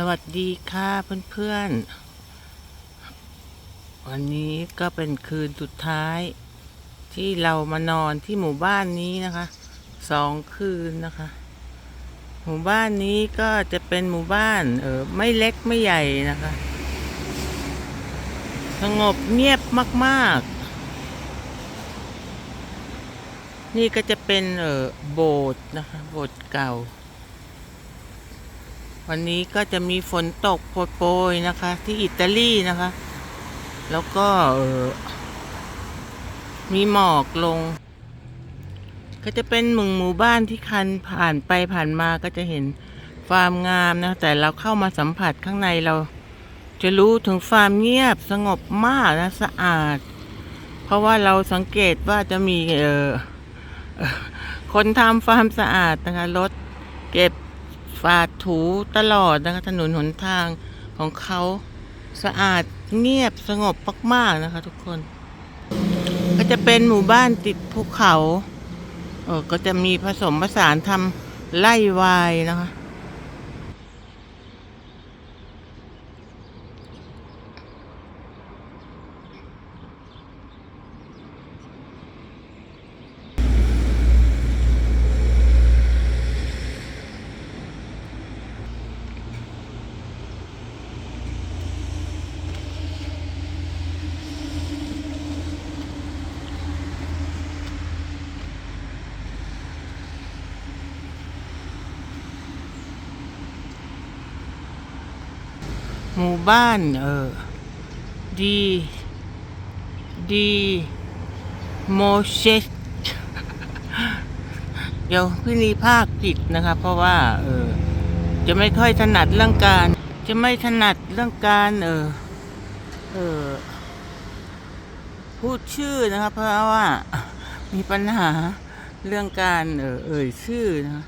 สวัสดีค่ะเพื่อนๆ วันนี้ก็เป็นคืนสุดท้าย ที่เรามานอนที่หมู่บ้านนี้นะคะสองคืนนะคะ หมู่บ้านนี้ก็จะเป็นหมู่บ้านเออไม่เล็กไม่ใหญ่นะคะ สงบเงียบมากๆ นี่ก็จะเป็นเออโบสถ์นะคะโบสถ์เก่า วันนี้ก็จะมีฝนตกโปรยๆนะคะ ที่อิตาลีนะคะ แล้วก็มีหมอกลง ก็จะเป็นหมึงหมู่บ้านที่คันผ่านไปผ่านมาก็จะเห็นความงามนะ แต่เราเข้ามาสัมผัสข้างในเรา จะรู้ถึงความเงียบสงบมากนะสะอาด เพราะว่าเราสังเกตว่าจะมีเออเอ่อคนทำความสะอาดนะคะรถเก็บ วาดถูตลอดนะคะถนนหนทางของเขาสะอาดเงียบสงบมากๆนะคะทุกคน ก็จะเป็นหมู่บ้านติดภูเขาเออก็จะมีผสมผสานทำไล่วายนะคะ หมู่บ้าน เออดีดีโมเชสเดี๋ยวพี่นีภาคผิดนะคะ เพราะว่า เออ จะไม่ค่อยถนัดเรื่องการ จะไม่ถนัดเรื่องการ เออเออพูดชื่อนะคะเพราะว่ามีปัญหาเรื่องการ เออเอ่ยชื่อนะ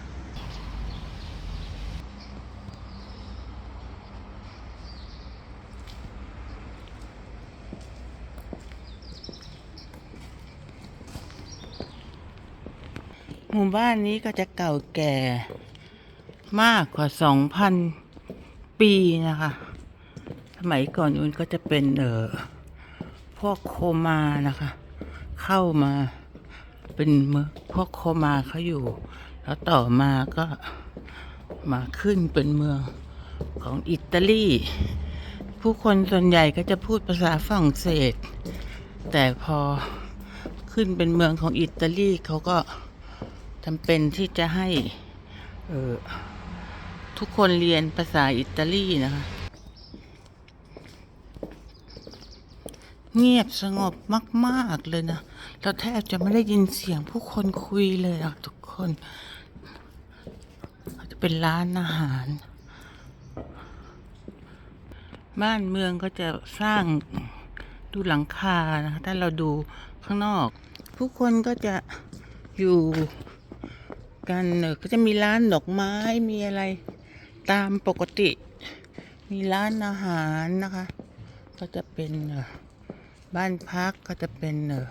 หมู่บ้านนี้ก็จะเก่าแก่มากกว่าสองพันปีนะคะ สมัยก่อนนู้นก็จะเป็นเอ่อพวกโคมานะคะ เข้ามาเป็นเมืองพวกโคมาเขาอยู่ แล้วต่อมาก็มาขึ้นเป็นเมืองของอิตาลี ผู้คนส่วนใหญ่ก็จะพูดภาษาฝรั่งเศส แต่พอขึ้นเป็นเมืองของอิตาลีเขาก็ จำเป็นที่จะให้เออทุกคนเรียนภาษาอิตาลีนะคะ เงียบสงบมาก ๆ เลยนะ เราแทบจะไม่ได้ยินเสียงผู้คนคุยเลยอะทุกคน จะเป็นร้านอาหาร บ้านเมืองก็จะสร้างดูหลังคานะคะถ้าเราดูข้างนอก ผู้คนก็จะอยู่ กันเออก็จะมีร้านดอกไม้มีอะไรตามปกติ มีร้านอาหารนะคะ ก็จะเป็นเออบ้านพักก็จะเป็นเออ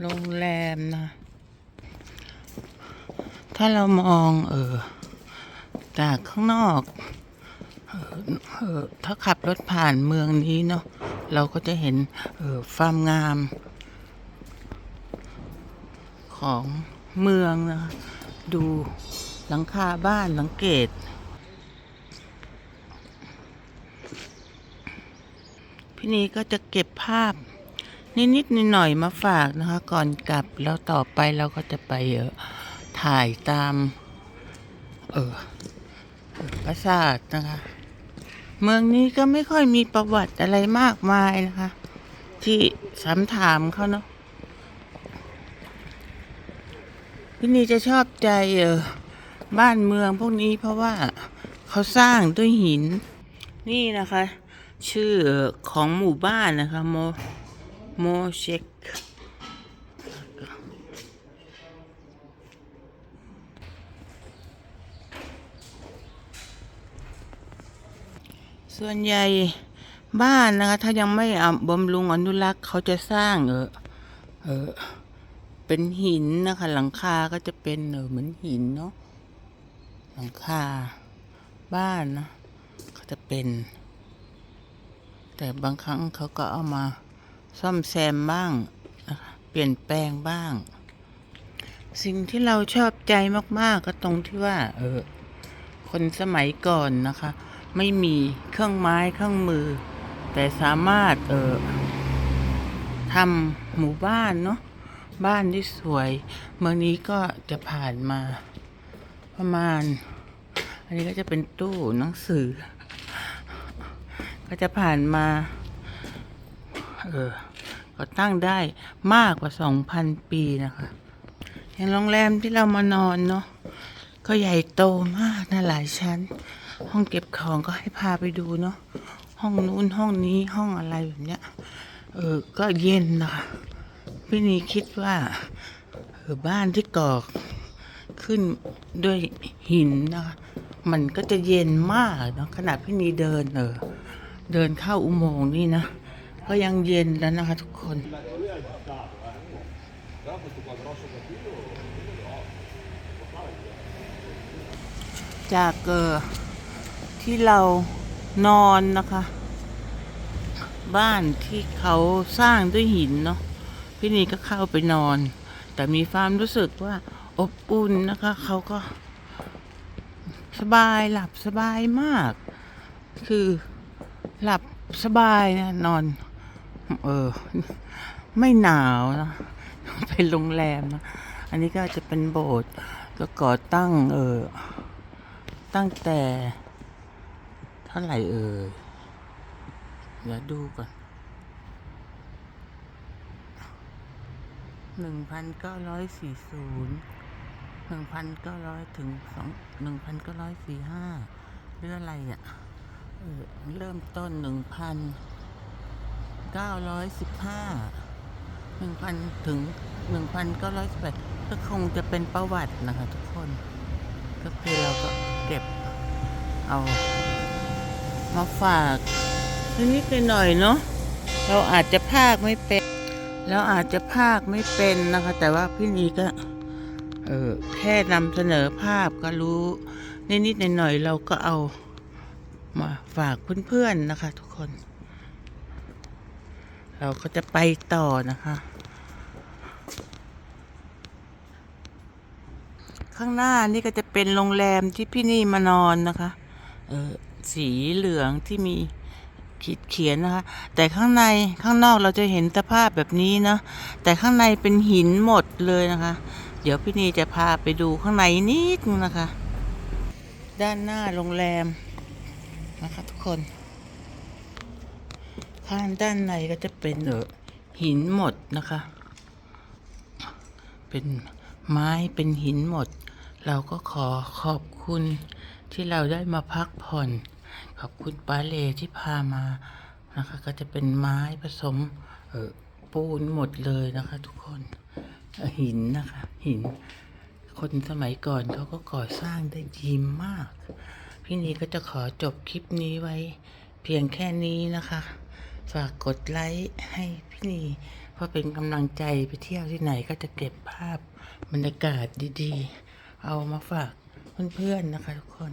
โรงแรมนะ ถ้าเรามองเออจากข้างนอกเออเออถ้าขับรถผ่านเมืองนี้เนาะเราก็จะเห็นเออความงาม ของเมืองนะคะดูหลังคาบ้านสังเกต พี่นีก็จะเก็บภาพ นิดๆหน่อยๆมาฝากนะคะ ก่อนกลับแล้วต่อไปเราก็จะไปเออถ่ายตาม เออปราสาทนะคะ เมืองนี้ก็ไม่ค่อยมีประวัติอะไรมากมายนะคะ ที่ซ้ำถามเขาเนาะ พี่นีจะชอบใจเออบ้านเมืองพวกนี้เพราะว่าเขาสร้างด้วยหิน นี่นะคะ ชื่อของหมู่บ้านนะคะโมโมเชกส่วนใหญ่บ้านนะคะ ถ้ายังไม่อะบำรุงอนุรักษ์เขาจะสร้างเออเออ เป็นหินนะคะ หลังคาก็จะเป็นเออเหมือนหินเนาะหลังคา บ้านนะเขาจะเป็น แต่บางครั้งเขาก็เอามาซ่อมแซมบ้างนะคะเปลี่ยนแปลงบ้าง สิ่งที่เราชอบใจมาก ๆ ก็ตรงที่ว่า เออ คนสมัยก่อนนะคะ ไม่มีเครื่องไม้เครื่องมือ แต่สามารถเออทำหมู่บ้านเนาะ บ้านที่สวย เมื่อนี้ก็จะผ่านมา ประมาณ อันนี้ก็จะเป็นตู้หนังสือ ก็จะผ่านมา เออก็ตั้งได้มากกว่าสองพันปีนะคะ อย่างโรงแรมที่เรามานอนเนาะก็ใหญ่โตมากนะหลายชั้น ห้องเก็บของก็ให้พาไปดูเนาะห้องนู้นห้องนี้ห้องอะไรแบบเนี้ยเออก็เย็นนะคะ พี่นีคิดว่าบ้านที่ก่อขึ้นด้วยหินนะคะมันก็จะเย็นมากเนาะขนาดพี่นีเดินเออเดินเข้าอุโมงค์นี่นะ ก็ยังเย็นแล้วนะคะทุกคนจากเออที่เรานอนนะคะ บ้านที่เขาสร้างด้วยหินเนาะ พี่นีก็เข้าไปนอน แต่มีความรู้สึกว่าอบอุ่นนะคะเขาก็สบายหลับสบายมาก คือหลับสบายนะนอน เออ ไม่หนาวนะเป็นโรงแรมนะ อันนี้ก็จะเป็นโบสถ์ก็ก่อตั้ง เออ ตั้งแต่ เท่าไหร่เอ่ยเดี๋ยวดูก่อน หนึ่งพันเก้าร้อยสี่ศูนย์หนึ่งพันเก้าร้อยถึงสองหนึ่งพันเก้าร้อยสี่ห้าหรืออะไรอะเออเริ่มต้นหนึ่งพันเก้าร้อยสิบห้าหนึ่งพันถึงหนึ่งพันเก้าร้อยสิบแปดก็คงจะเป็นประวัตินะคะทุกคน ก็คือเราก็เก็บเอามาฝากนิดๆหน่อยๆเนาะเราอาจจะพากไม่เป็น เราอาจจะพากไม่เป็นนะคะ แต่ว่าพี่นีก็ เออแค่นำเสนอภาพก็รู้ นิดๆหน่อยๆเราก็เอามาฝากเพื่อนๆนะคะ ทุกคน เราก็จะไปต่อนะคะ ข้างหน้านี่ก็จะเป็นโรงแรมที่พี่นี่มานอนนะคะ เออสีเหลืองที่มี ขีดเขียนนะคะ แต่ข้างในข้างนอกเราจะเห็นสภาพแบบนี้นะแต่ข้างในเป็นหินหมดเลยนะคะ เดี๋ยวพี่นีจะพาไปดูข้างในนิดนึงนะคะ ด้านหน้าโรงแรมนะคะทุกคน ข้างด้านในก็จะเป็นเออหินหมดนะคะ เป็นไม้เป็นหินหมด เราก็ขอขอบคุณที่เราได้มาพักผ่อน ขอบคุณป้าเลที่พามานะคะ ก็จะเป็นไม้ผสมเออปูนหมดเลยนะคะ ทุกคนหินนะคะ หิน คนสมัยก่อนเขาก็ก่อสร้างได้ดีมาก พี่นีก็จะขอจบคลิปนี้ไว้ เพียงแค่นี้นะคะฝากกดไลค์ให้พี่นีเพื่อเป็นกำลังใจไปเที่ยวที่ไหนก็จะเก็บภาพบรรยากาศดีๆ เอามาฝากเพื่อนๆนะคะทุกคน